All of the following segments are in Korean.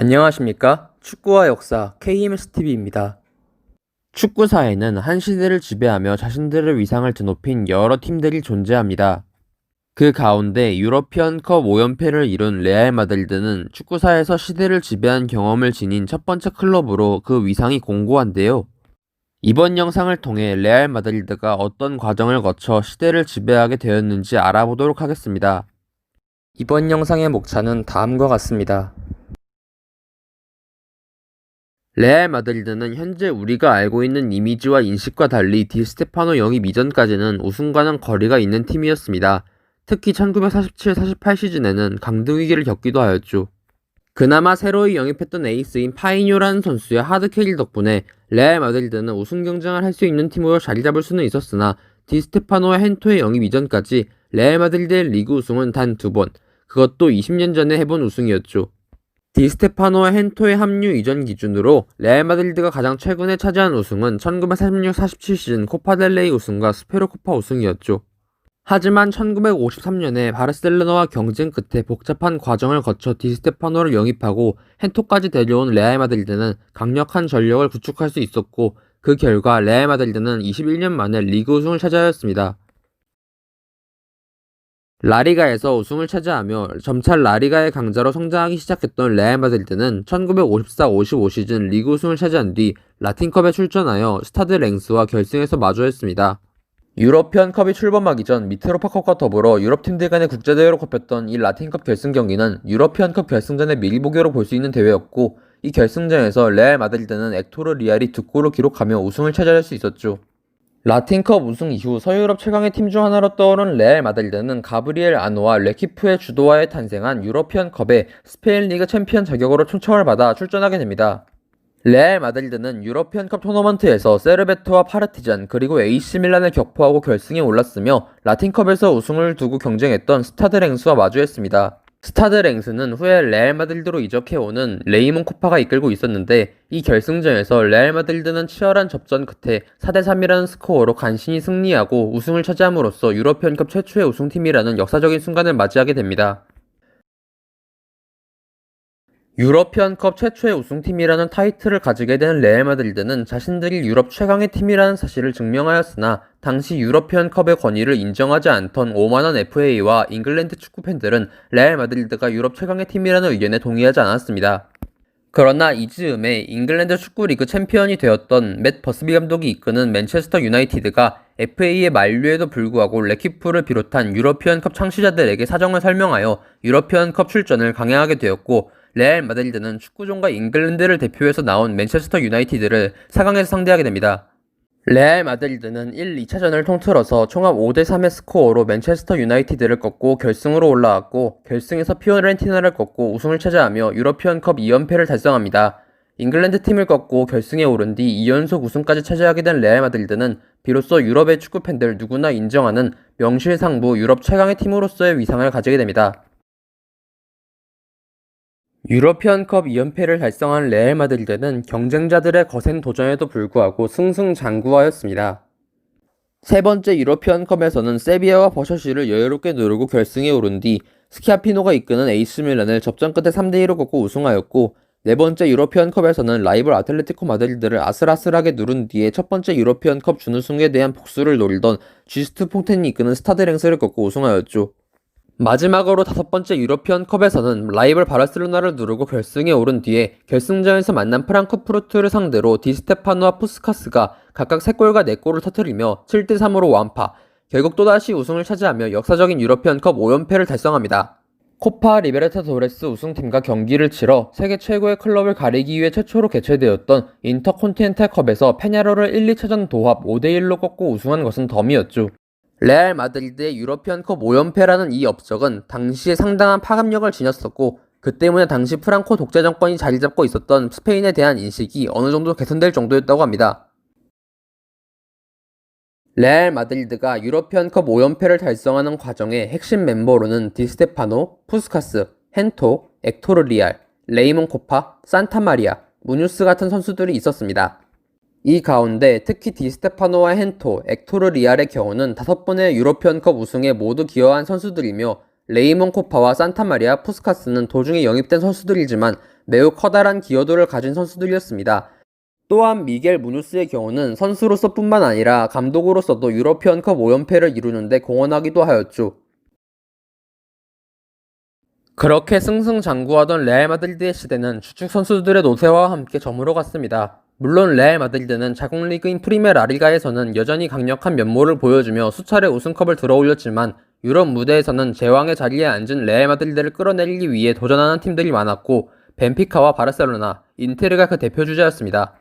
안녕하십니까? 축구와 역사 KMSTV입니다. 축구사에는 한 시대를 지배하며 자신들의 위상을 드높인 여러 팀들이 존재합니다. 그 가운데 유러피언컵 5연패를 이룬 레알 마드리드는 축구사에서 시대를 지배한 경험을 지닌 첫 번째 클럽으로 그 위상이 공고한데요. 이번 영상을 통해 레알 마드리드가 어떤 과정을 거쳐 시대를 지배하게 되었는지 알아보도록 하겠습니다. 이번 영상의 목차는 다음과 같습니다. 레알 마드리드는 현재 우리가 알고 있는 이미지와 인식과 달리 디 스테파노 영입 이전까지는 우승과는 거리가 있는 팀이었습니다. 특히 1947-48 시즌에는 강등 위기를 겪기도 하였죠. 그나마 새로이 영입했던 에이스인 파이뇨라는 선수의 하드캐리 덕분에 레알 마드리드는 우승 경쟁을 할 수 있는 팀으로 자리 잡을 수는 있었으나 디 스테파노와 헨토의 영입 이전까지 레알 마드리드의 리그 우승은 단 두 번, 그것도 20년 전에 해본 우승이었죠. 디스테파노와 헨토의 합류 이전 기준으로 레알 마드리드가 가장 최근에 차지한 우승은 1946-47 시즌 코파델레이 우승과 스페로코파 우승이었죠. 하지만 1953년에 바르셀로나와 경쟁 끝에 복잡한 과정을 거쳐 디스테파노를 영입하고 헨토까지 데려온 레알 마드리드는 강력한 전력을 구축할 수 있었고 그 결과 레알 마드리드는 21년 만에 리그 우승을 차지하였습니다. 라리가에서 우승을 차지하며 점차 라리가의 강자로 성장하기 시작했던 레알 마드리드는 1954-55 시즌 리그 우승을 차지한 뒤 라틴컵에 출전하여 스타드 랭스와 결승에서 마주했습니다. 유러피언 컵이 출범하기 전 미트로파컵과 더불어 유럽 팀들 간의 국제대회로 꼽혔던 이 라틴컵 결승 경기는 유러피언 컵 결승전의 미리보기로 볼 수 있는 대회였고 이 결승전에서 레알 마드리드는 엑토르 리알이 두 골을 기록하며 우승을 차지할 수 있었죠. 라틴컵 우승 이후 서유럽 최강의 팀 중 하나로 떠오른 레알 마드리드는 가브리엘 아노와 레키프의 주도하에 탄생한 유러피언 컵에 스페인 리그 챔피언 자격으로 초청을 받아 출전하게 됩니다. 레알 마드리드는 유러피언컵 토너먼트에서 세르베토와 파르티잔 그리고 AC 밀란을 격포하고 결승에 올랐으며 라틴컵에서 우승을 두고 경쟁했던 스타드 랭스와 마주했습니다. 스타드 랭스는 후에 레알 마드리드로 이적해오는 레이몬 코파가 이끌고 있었는데 이 결승전에서 레알 마드리드는 치열한 접전 끝에 4대3이라는 스코어로 간신히 승리하고 우승을 차지함으로써 유러피언컵 최초의 우승팀이라는 역사적인 순간을 맞이하게 됩니다. 유러피언컵 최초의 우승팀이라는 타이틀을 가지게 된 레알 마드리드는 자신들이 유럽 최강의 팀이라는 사실을 증명하였으나 당시 유러피언컵의 권위를 인정하지 않던 오만한 FA와 잉글랜드 축구 팬들은 레알 마드리드가 유럽 최강의 팀이라는 의견에 동의하지 않았습니다. 그러나 이 즈음에 잉글랜드 축구 리그 챔피언이 되었던 맷 버스비 감독이 이끄는 맨체스터 유나이티드가 FA의 만류에도 불구하고 레키프를 비롯한 유러피언컵 창시자들에게 사정을 설명하여 유러피언컵 출전을 강행하게 되었고 레알 마드리드는 축구종과 잉글랜드를 대표해서 나온 맨체스터 유나이티드를 4강에서 상대하게 됩니다. 레알 마드리드는 1, 2차전을 통틀어서 총합 5대3의 스코어로 맨체스터 유나이티드를 꺾고 결승으로 올라왔고 결승에서 피오렌티나를 꺾고 우승을 차지하며 유러피언컵 2연패를 달성합니다. 잉글랜드 팀을 꺾고 결승에 오른 뒤 2연속 우승까지 차지하게 된 레알 마드리드는 비로소 유럽의 축구 팬들 누구나 인정하는 명실상부 유럽 최강의 팀으로서의 위상을 가지게 됩니다. 유러피언컵 2연패를 달성한 레알 마드리드는 경쟁자들의 거센 도전에도 불구하고 승승장구하였습니다. 세 번째 유러피언컵에서는 세비야와 버셔시를 여유롭게 누르고 결승에 오른 뒤 스키아피노가 이끄는 에이스 밀란을 접전 끝에 3대2로 꺾고 우승하였고 네 번째 유러피언컵에서는 라이벌 아틀레티코 마드리드를 아슬아슬하게 누른 뒤에 첫 번째 유러피언컵 준우승에 대한 복수를 노리던 쥐스트 퐁텐이 이끄는 스타드 랭스를 꺾고 우승하였죠. 마지막으로 다섯 번째 유러피언 컵에서는 라이벌 바르셀로나를 누르고 결승에 오른 뒤에 결승전에서 만난 프랑크푸르트를 상대로 디스테파노와 푸스카스가 각각 3골과 4골을 터뜨리며 7대3으로 완파, 결국 또다시 우승을 차지하며 역사적인 유러피언 컵 5연패를 달성합니다. 코파 리베르타도레스 우승팀과 경기를 치러 세계 최고의 클럽을 가리기 위해 최초로 개최되었던 인터콘티넨탈 컵에서 페냐로를 1, 2차전 도합 5대1로 꺾고 우승한 것은 덤이었죠. 레알 마드리드의 유러피언컵 5연패라는 이 업적은 당시에 상당한 파급력을 지녔었고 그 때문에 당시 프랑코 독재 정권이 자리 잡고 있었던 스페인에 대한 인식이 어느 정도 개선될 정도였다고 합니다. 레알 마드리드가 유러피언컵 5연패를 달성하는 과정의 핵심 멤버로는 디스테파노, 푸스카스, 헨토, 엑토르 리알, 레이몬 코파, 산타마리아, 무뉴스 같은 선수들이 있었습니다. 이 가운데 특히 디스테파노와 헨토, 엑토르 리알의 경우는 다섯 번의 유로피언컵 우승에 모두 기여한 선수들이며 레이먼 코파와 산타마리아 푸스카스는 도중에 영입된 선수들이지만 매우 커다란 기여도를 가진 선수들이었습니다. 또한 미겔 무누스의 경우는 선수로서 뿐만 아니라 감독으로서도 유러피언컵 5연패를 이루는데 공헌하기도 하였죠. 그렇게 승승장구하던 레알 마드리드의 시대는 주축 선수들의 노쇠화와 함께 저물어 갔습니다. 물론 레알 마드리드는 자국 리그인 프리메 라리가에서는 여전히 강력한 면모를 보여주며 수차례 우승컵을 들어올렸지만 유럽 무대에서는 제왕의 자리에 앉은 레알 마드리드를 끌어내리기 위해 도전하는 팀들이 많았고 벤피카와 바르셀로나, 인테르가 그 대표 주자였습니다.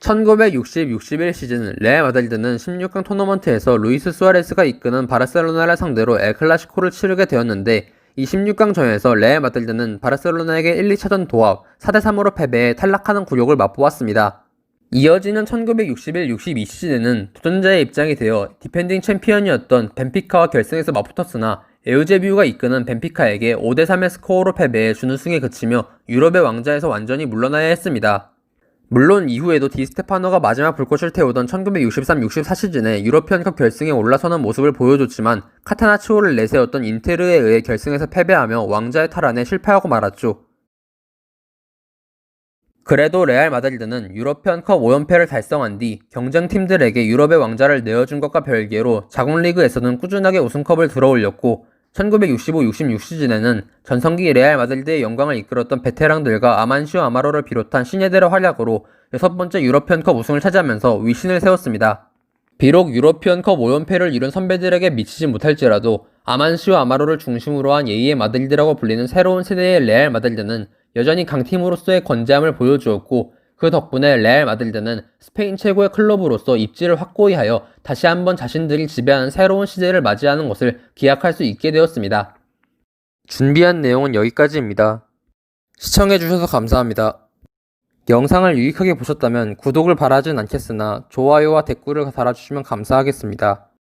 1960-61 시즌 레알 마드리드는 16강 토너먼트에서 루이스 수아레스가 이끄는 바르셀로나를 상대로 엘클라시코를 치르게 되었는데 이 16강 전에서 레알 마드리드는 바르셀로나에게 1, 2차전 도합 4대3으로 패배해 탈락하는 굴욕을 맛보았습니다. 이어지는 1961-62 시즌에는 도전자의 입장이 되어 디펜딩 챔피언이었던 벤피카와 결승에서 맞붙었으나 에우제비우가 이끄는 벤피카에게 5대3의 스코어로 패배해 준우승에 그치며 유럽의 왕자에서 완전히 물러나야 했습니다. 물론 이후에도 디스테파노가 마지막 불꽃을 태우던 1963-64 시즌에 유러피언컵 결승에 올라서는 모습을 보여줬지만 카타나치오를 내세웠던 인테르에 의해 결승에서 패배하며 왕자의 탈환에 실패하고 말았죠. 그래도 레알 마드리드는 유러피언컵 5연패를 달성한 뒤 경쟁팀들에게 유럽의 왕자를 내어준 것과 별개로 자국 리그에서는 꾸준하게 우승컵을 들어올렸고 1965-66 시즌에는 전성기 레알 마드리드의 영광을 이끌었던 베테랑들과 아만시오 아마로를 비롯한 신예들의 활약으로 여섯 번째 유러피언컵 우승을 차지하면서 위신을 세웠습니다. 비록 유러피언컵 5연패를 이룬 선배들에게 미치지 못할지라도 아만시오 아마로를 중심으로 한 예의의 마드리드라고 불리는 새로운 세대의 레알 마드리드는 여전히 강팀으로서의 건재함을 보여주었고 그 덕분에 레알 마드리드는 스페인 최고의 클럽으로서 입지를 확고히 하여 다시 한번 자신들이 지배하는 새로운 시대를 맞이하는 것을 기약할 수 있게 되었습니다. 준비한 내용은 여기까지입니다. 시청해주셔서 감사합니다. 영상을 유익하게 보셨다면 구독을 바라진 않겠으나 좋아요와 댓글을 달아주시면 감사하겠습니다.